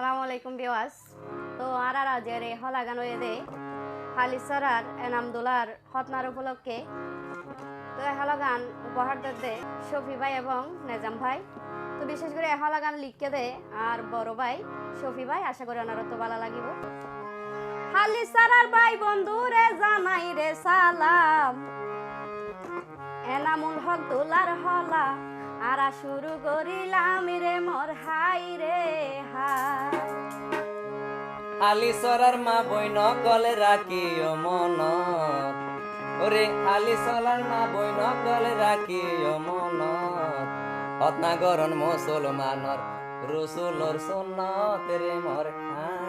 আসসালামু আলাইকুম বিওয়াস তো আর আর আজের এই হলাগান দে হালিসরার এনামদুলার হতনার উপলক্ষে তো এই হলাগান উপহার দে শফি ভাই এবং নেজাম ভাই। তো বিশেষ করে এই হলাগান লিখকে দে আর বড় ভাই শফি ভাই, আশা করি ওনারও তো ভালো লাগিব। হালিসরার ভাই বন্ধু রে জানাই রে সালাম। এনামুল হক দোলার হলা। আরা শুরু করিলাম রে মোর হাই রে হাই। আলি সরার মা বই নকলে রাখি ও মন। ওরে আলি সরার মা বই নকলে রাখি ও মন। হতনা গরণ মুসলমানর রসুলর সুন্নত রে মর হাই।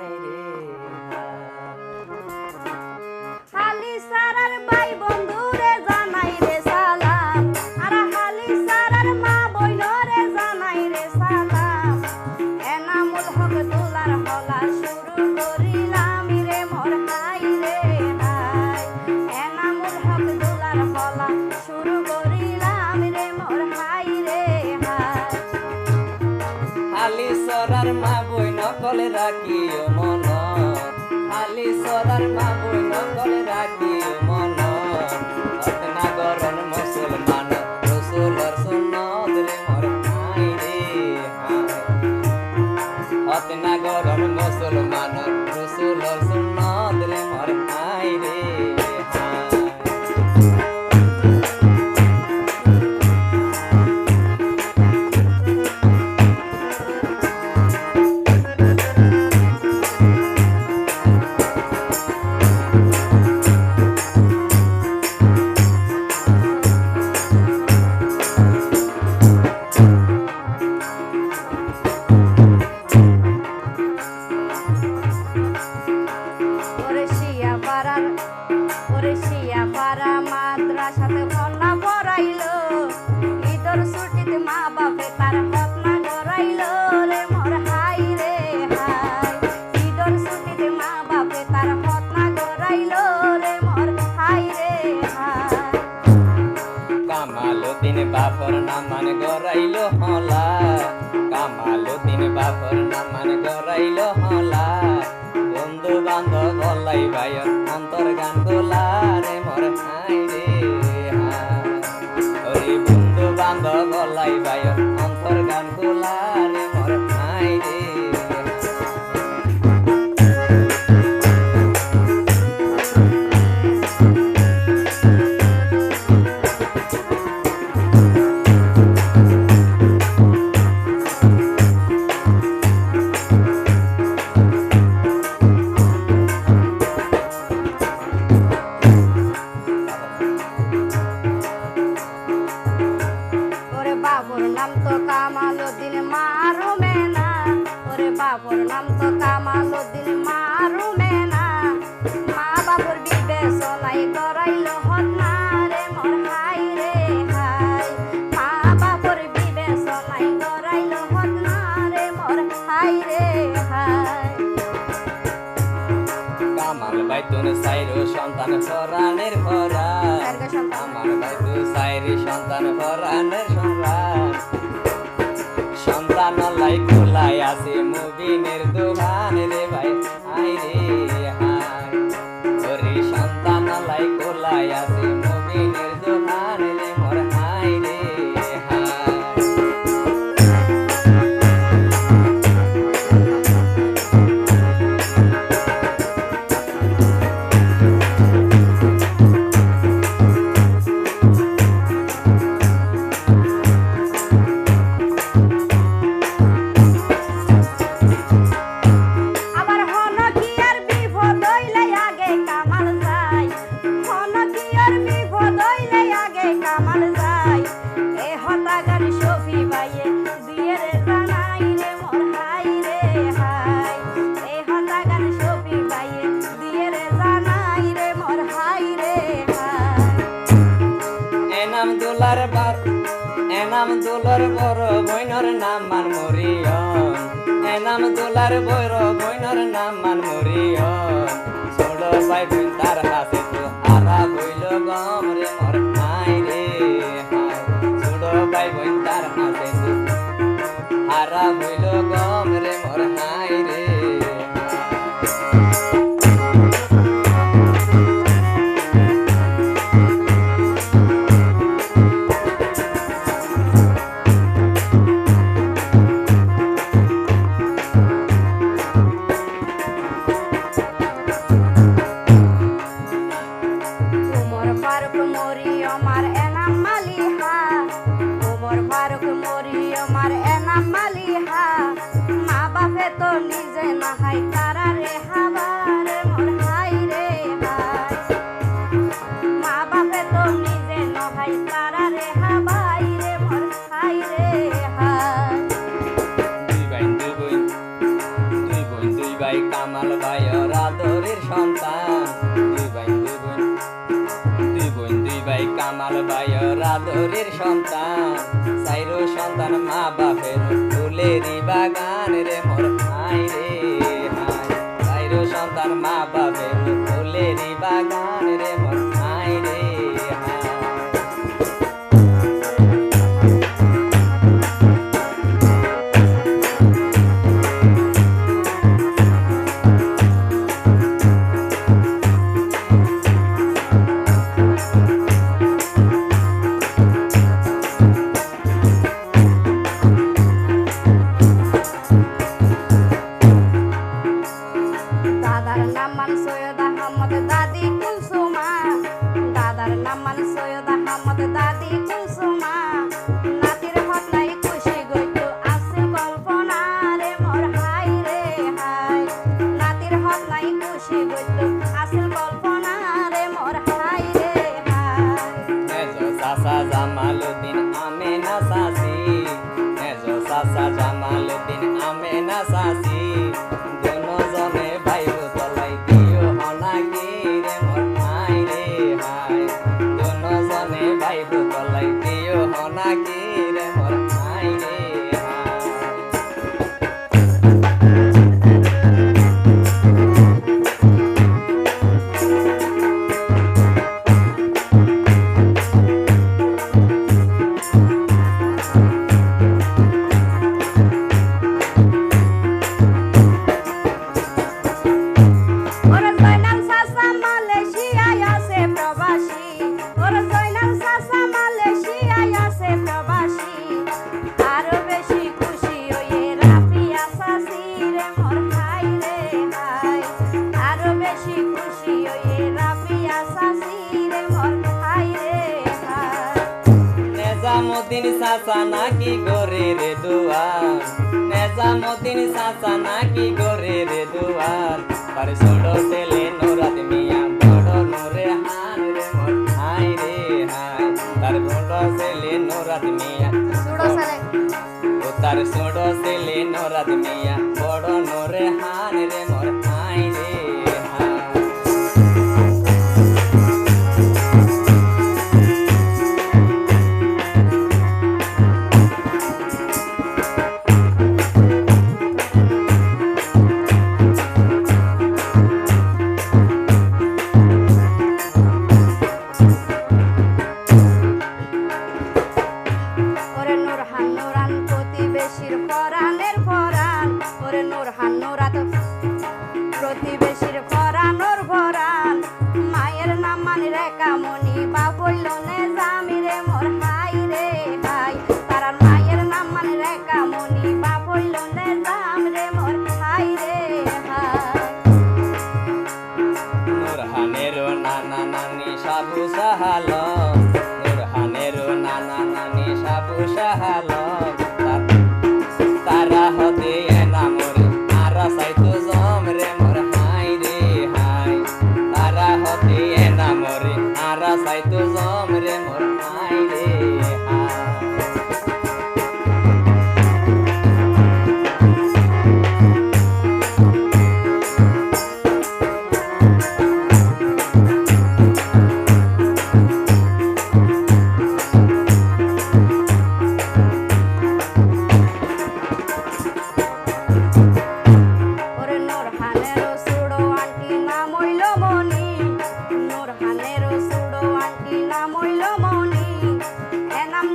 নামান হলা। কামালো দিন বাপর নামান গরাইল হলা। বন্ধু বান্ধব বলাই ভাই অন্তর গান গোলা রে মর হাই সাইরো সন্তান ফরানের ফরা। আমার ভাই তু সাইরি সন্তান ফরানের সম্রাট সন্তান লাই খোলাই আছে মুবিনের দোকান রে। দোলার বার এনাম দোলার বড় বইনর নাম মান মরিয়ন এনাম দোলার বড় বইনর নাম মান মরিয়ন ছোট ভাই বোন তার হাতে তো আরা বইল গম রে সন্তান সাইরো সন্তান মা বাপের ফুলেরই বাগান রে মোর আই রে സാധാരണ അമ്മ সাসা নাকি করে রে দুয়ার? নেজামতিন সাসা নাকি করে রে দুয়ার? পারে ছোড় ছেলে নুরাত মিয়া বড় নুরে হান রে হাই রে হাই তার ছোড় ছেলে নুরাত মিয়া। ছোড় ছেলে। ও তার ছোড় ছেলে নুরাত মিয়া।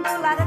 la la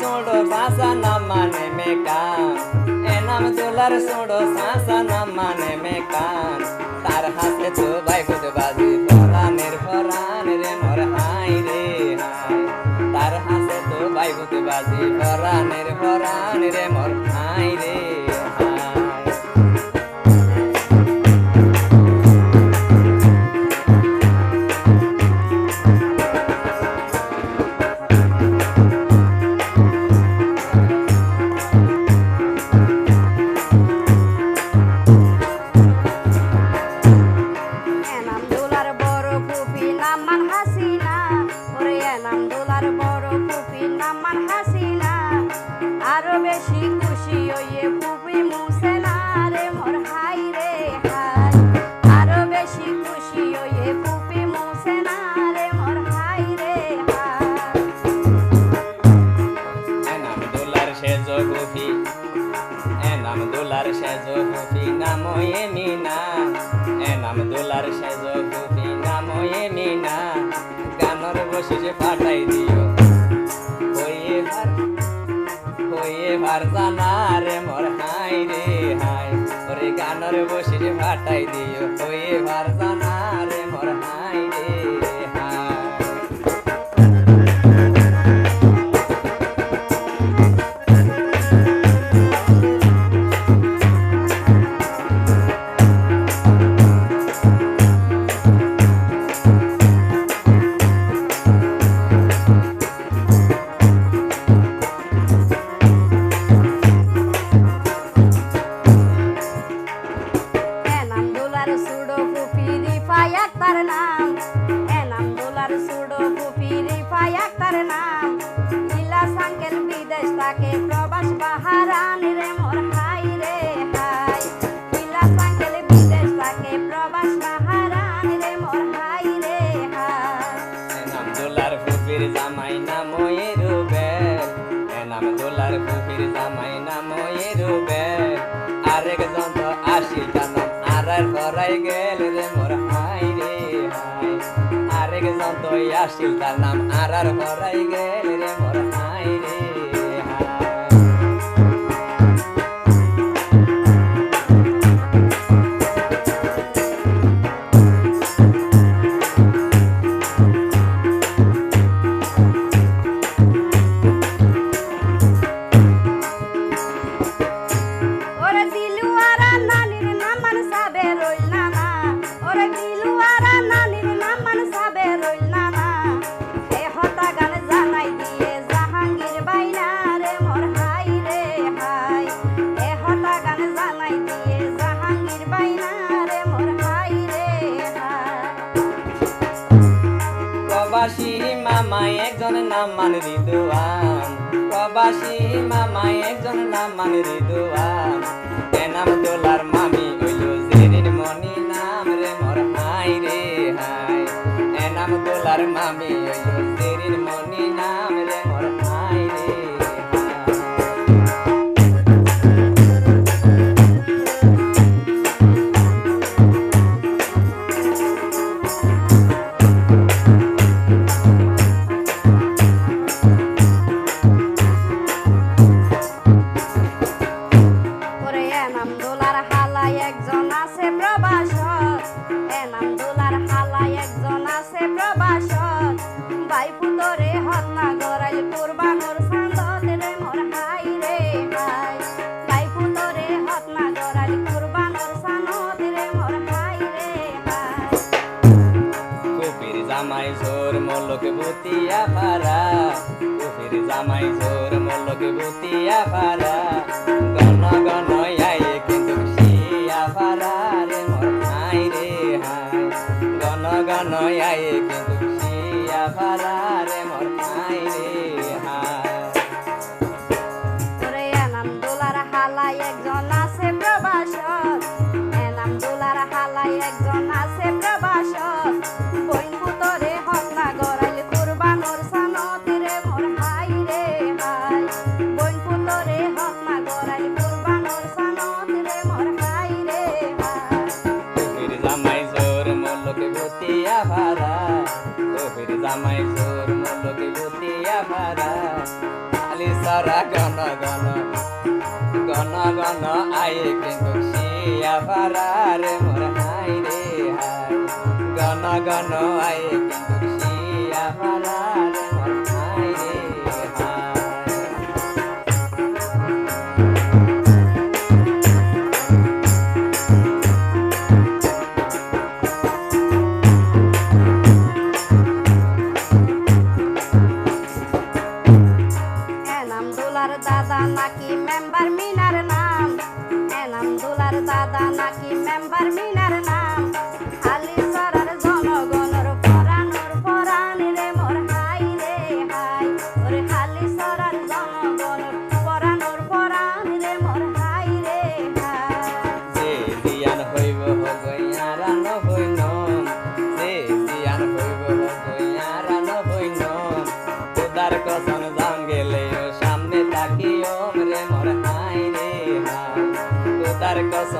সোডো সাসা না মানে মে কান এ নাম দোলার সোডো সাসা না মানে মে কান তার হাতে তো ভাই ফুট বাজি ফরানের ফরান রে মোর হাই রে হাই তার হাতে তো ভাই ফুট বাজি ফরানের ফরান রে মোর বেশি খুশি হইয়ে ফুপি মুছে বসে ফাটাই দিও। হইয়ে ভার জানা আক্তার নাম। ইলা সাঙ্কেল বিদেশ তাকে প্রবাস বাহারান রে মোর হাই রে হাই। ইলা সাঙ্কেল বিদেশ তাকে প্রবাস বাহারান রে মোর হাই রে হাই। এনাম দোলার ফুপির জামাই নাম দোলার ফুপির জামাই নাম রুবেল আরেক জন তো জানাম আর পরাই গেল আসিল তার নাম আর আর হরাই গেল রে মোর। নাম মান রিদুয়ান এ নাম দোলার মামি নাম বাই পুতরে হন্না গরাইল কুরবানোর সান্দত মোর হাই রে হাই পুতরে হন্না গরাইল কুরবানোর সানত মোর হাই রে হাই কুপির জামাই জোর মল্লকে ভূতিয়া পারা কুপির জামাই জোর মল্লকে ভূতিয়া পারা গণ গণ একজন আছে প্রবাস বইনবু তরে হন্না গড়াইল কুরবানোর সানতে রে, মোর হাই রে হাই। বইনবু তরে হন্না গড়াইল কুরবানোর সানতে রে, মোর হাই রে হাই। তোহির জামাই জোর মোলক ভুতিয়া ভারা তোহির জামাই জোর মোলক ভুতিয়া ভারা খালি সারা গণ গণ গণ গণ আয়ে কিন্তু শিয়া ভারা রে মোর গণ আয় কিন্তু শিয়া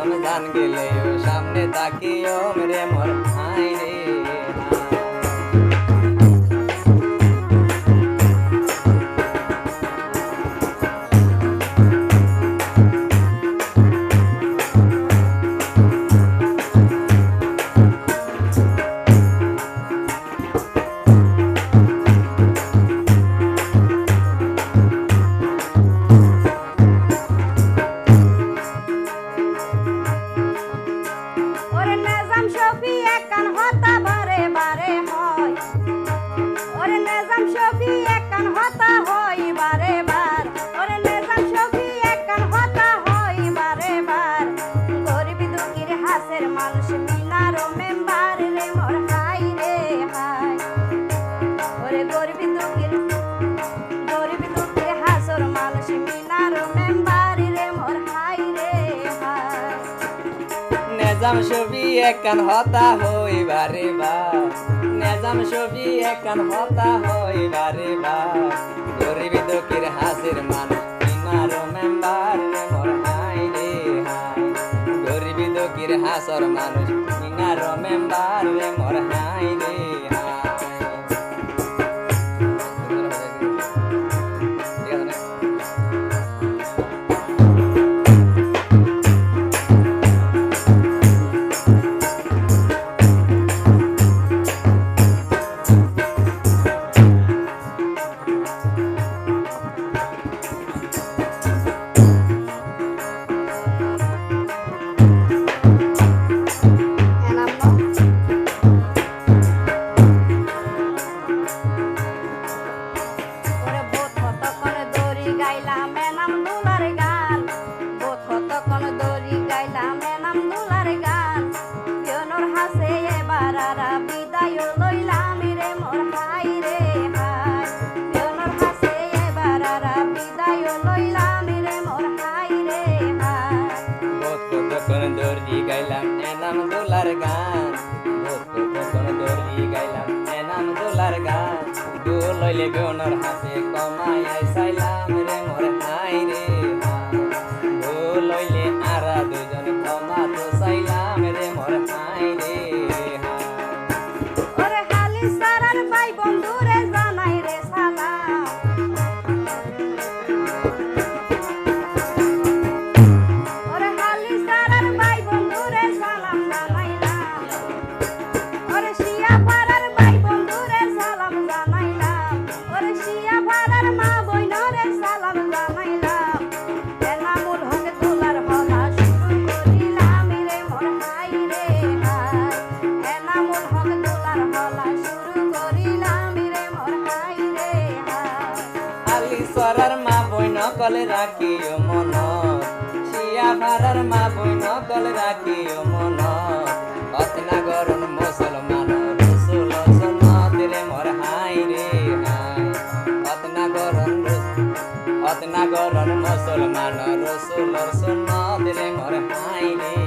सामने ताकि मेरे मुझे নেজাম শফি একান হতা বারে বারে হয়। ওরে নেজাম শফি একান হতা হয় বারে বার। ওরে নেজাম শফি একান হতা হয় বারে বার। গরিব দুঃখীর হাসের মানুষ মিনারো মেম্বার রে মোর হাই রে হাই। ওরে গরিব দুঃখীর গরিব দুঃখীর হাসর মানুষ মিনারো মেম্বার রে মোর হাই রে হাই। নেজাম শফি একখান হতা হইবারে বা। নেজাম শফি একখান হতা হইবারে বা। গরিব দুঃখীর হাসির মানুষ ইমারো মেম্বার মোর হাই রে হাই গরিব দুঃখীর হাসর মানুষ सरहरमा बोइन कल राखियो मन सिया भारमा बोइन कल राखियो मन अतना गरौँ मुसलमान सुनले मर हाइरे अतना गरौँ अतना गरौँ मुसलमान सुनले मर हाइरे